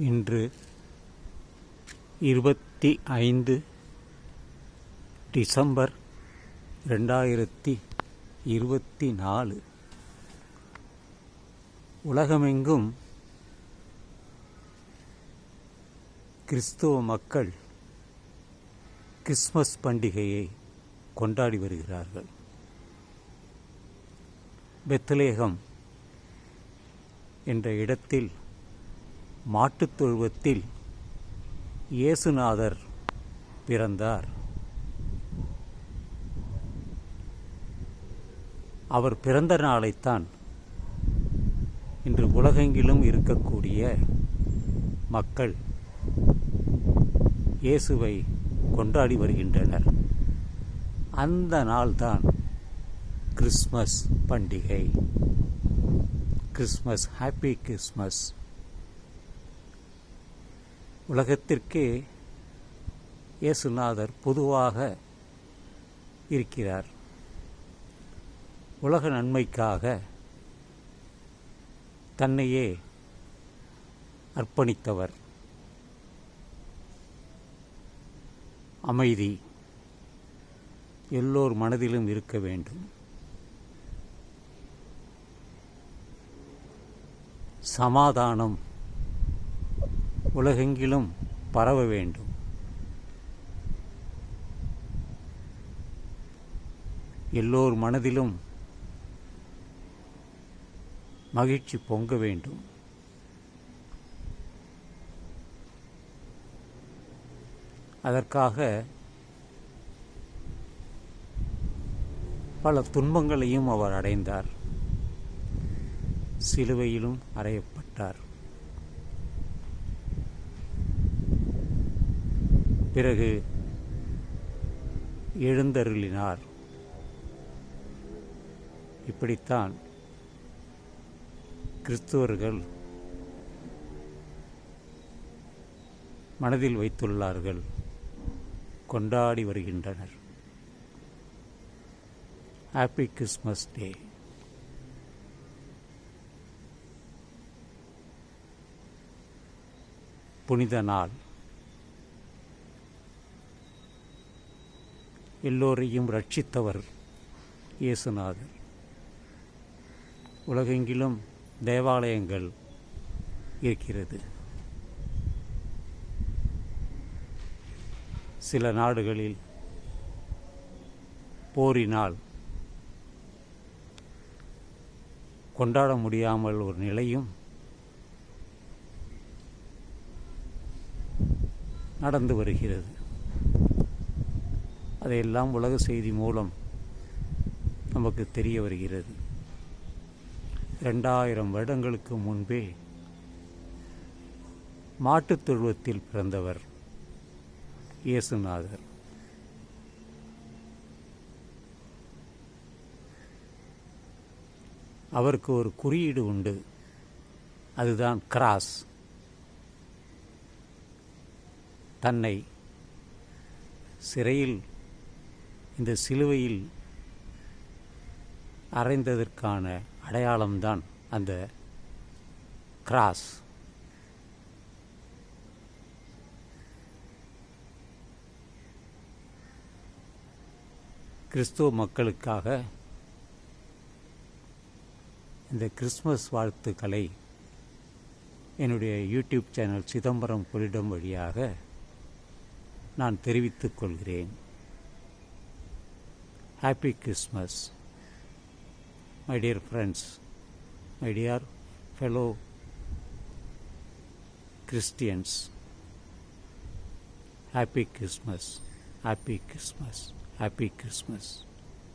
இன்று இருபத்தி ஐந்து டிசம்பர் ரெண்டாயிரத்தி இருபத்தி நாலு. உலகமெங்கும் கிறிஸ்துவ மக்கள் கிறிஸ்மஸ் பண்டிகையை கொண்டாடி வருகிறார்கள். பெத்லேகம் என்ற இடத்தில் மாட்டுத் தொழுவத்தில் இயேசுநாதர் பிறந்தார். அவர் பிறந்த நாளைத்தான் இன்று உலகெங்கிலும் இருக்கக்கூடிய மக்கள் இயேசுவை கொண்டாடி வருகின்றனர். அந்த நாள்தான் கிறிஸ்மஸ் பண்டிகை. கிறிஸ்மஸ் ஹாப்பி கிறிஸ்மஸ் உலகத்திற்கே இயேசுநாதர் பொதுவாக இருக்கிறார். உலக நன்மைக்காக தன்னையே அர்ப்பணித்தவர். அமைதி எல்லோர் மனதிலும் இருக்க வேண்டும். சமாதானம் உலகெங்கிலும் பரவ வேண்டும். எல்லோர் மனதிலும் மகிழ்ச்சி பொங்க வேண்டும். அதற்காக பல துன்பங்களையும் அவர் அடைந்தார். சிலுவையிலும் அறையப்பட்டார். பிறகு எழுந்தருளினார். இப்படித்தான் கிறிஸ்துவர்கள் மனதில் வைத்துள்ளார்கள் கொண்டாடி வருகின்றனர். ஹாப்பி கிறிஸ்மஸ் டே புனித நாள். எல்லோரையும் ரட்சித்தவர் இயேசுநாதர். உலகெங்கிலும் தேவாலயங்கள் இருக்கிறது. சில நாடுகளில் போரினால் கொண்டாட முடியாமல் ஒரு நிலையும் நடந்து வருகிறது. அதையெல்லாம் உலக செய்தி மூலம் நமக்கு தெரிய வருகிறது. ரெண்டாயிரம் வருடங்களுக்கு முன்பே மாட்டுத் தொழுவத்தில் பிறந்தவர் இயேசுநாதர். அவருக்கு ஒரு குறியீடு உண்டு. அதுதான் கிராஸ். தன்னை சிறையில் இந்த சிலுவையில் அறைந்ததற்கான அடையாளம்தான் அந்த கிராஸ் கிறிஸ்துவ மக்களுக்காக இந்த கிறிஸ்மஸ் வாழ்த்துக்களை என்னுடைய யூடியூப் சேனல் சிதம்பரம் கொள்ளிடம் வழியாக நான் தெரிவித்துக் கொள்கிறேன். Happy Christmas. My dear friends, my dear fellow Christians, Happy Christmas, Happy Christmas, Happy Christmas.